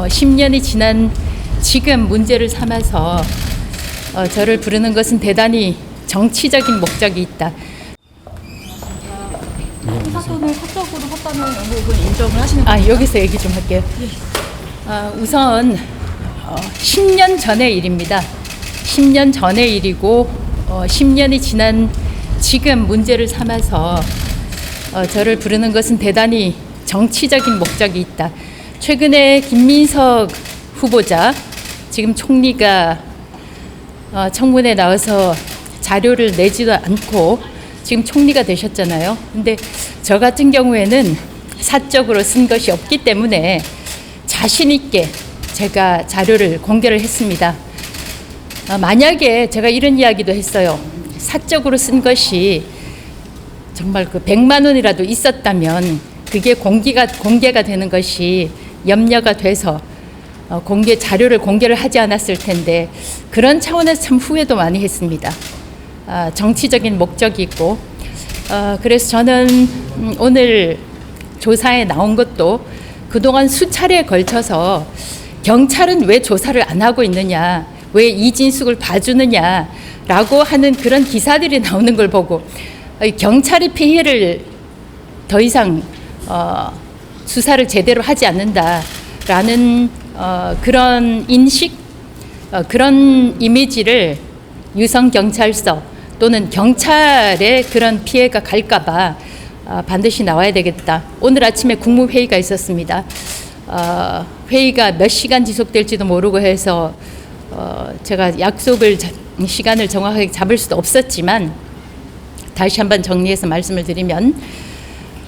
어, 10년이 지난 지금 문제를 삼아서 어, 저를 부르는 것은 대단히 정치적인 목적이 있다. 이 사건을 사적으로 했다는 의혹을 인정을 하시는 아 여기서 얘기 좀 할게요. 아, 우선 어, 10년 전의 일입니다. 10년 전의 일이고 어, 10년이 지난 지금 문제를 삼아서 어, 저를 부르는 것은 대단히 정치적인 목적이 있다. 최근에 김민석 후보자 지금 총리가 어, 청문회 나와서 자료를 내지도 않고 지금 총리가 되셨잖아요. 근데 저 같은 경우에는 사적으로 쓴 것이 없기 때문에 자신 있게 제가 자료를 공개를 했습니다. 어, 만약에 제가 이런 이야기도 했어요. 사적으로 쓴 것이 정말 그 100만 원이라도 있었다면 그게 공개가 공개가 되는 것이 염려가 돼서 어, 공개 자료를 공개를 하지 않았을 텐데 그런 차원에서 참 후회도 많이 했습니다. 아, 정치적인 목적이 있고 어, 그래서 저는 음, 오늘 조사에 나온 것도 그동안 수차례에 걸쳐서 경찰은 왜 조사를 안 하고 있느냐, 왜 이진숙을 봐주느냐라고 하는 그런 기사들이 나오는 걸 보고 경찰이 피해를 더 이상 어, 수사를 제대로 하지 않는다라는 어, 그런 인식, 어, 그런 이미지를 유성 경찰서 또는 경찰에 그런 피해가 갈까봐 어, 반드시 나와야 되겠다. 오늘 아침에 국무회의가 있었습니다. 어, 회의가 몇 시간 지속될지도 모르고 해서 어, 제가 약속을 자- 시간을 정확하게 잡을 수도 없었지만 다시 한번 정리해서 말씀을 드리면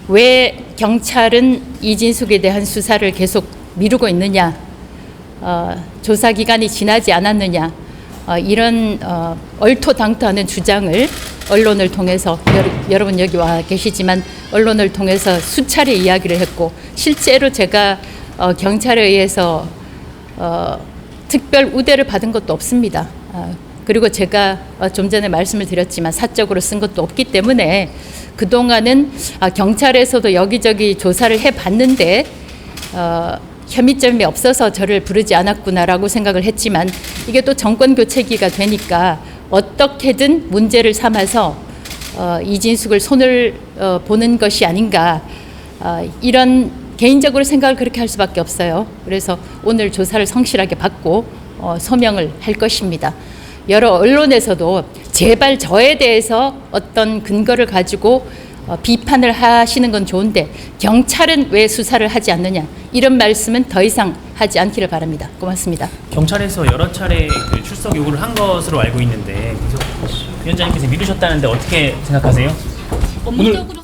왜 경찰은 이진숙에 대한 수사를 계속 미루고 있느냐, 어, 조사 기간이 지나지 않았느냐, 어, 이런 어, 얼토당토하는 주장을 언론을 통해서 여러, 여러분 여기 와 계시지만 언론을 통해서 수차례 이야기를 했고 실제로 제가 어, 경찰에 의해서 어, 특별 우대를 받은 것도 없습니다. 아, 그리고 제가 어, 좀 전에 말씀을 드렸지만 사적으로 쓴 것도 없기 때문에 그동안은 아, 경찰에서도 여기저기 조사를 해봤는데 어, 혐의점이 없어서 저를 부르지 않았구나라고 생각을 했지만 이게 또 정권 교체기가 되니까 어떻게든 문제를 삼아서 어, 이진숙을 손을 어, 보는 것이 아닌가 어, 이런 개인적으로 생각을 그렇게 할 수밖에 없어요. 그래서 오늘 조사를 성실하게 받고 어, 소명을 할 것입니다. 여러 언론에서도 제발 저에 대해서 어떤 근거를 가지고 어, 비판을 하시는 건 좋은데 경찰은 왜 수사를 하지 않느냐 이런 말씀은 더 이상 하지 않기를 바랍니다. 고맙습니다. 경찰에서 여러 차례 그 출석 요구를 한 것으로 알고 있는데 그래서 위원장님께서 미루셨다는데 어떻게 생각하세요? 업무적으로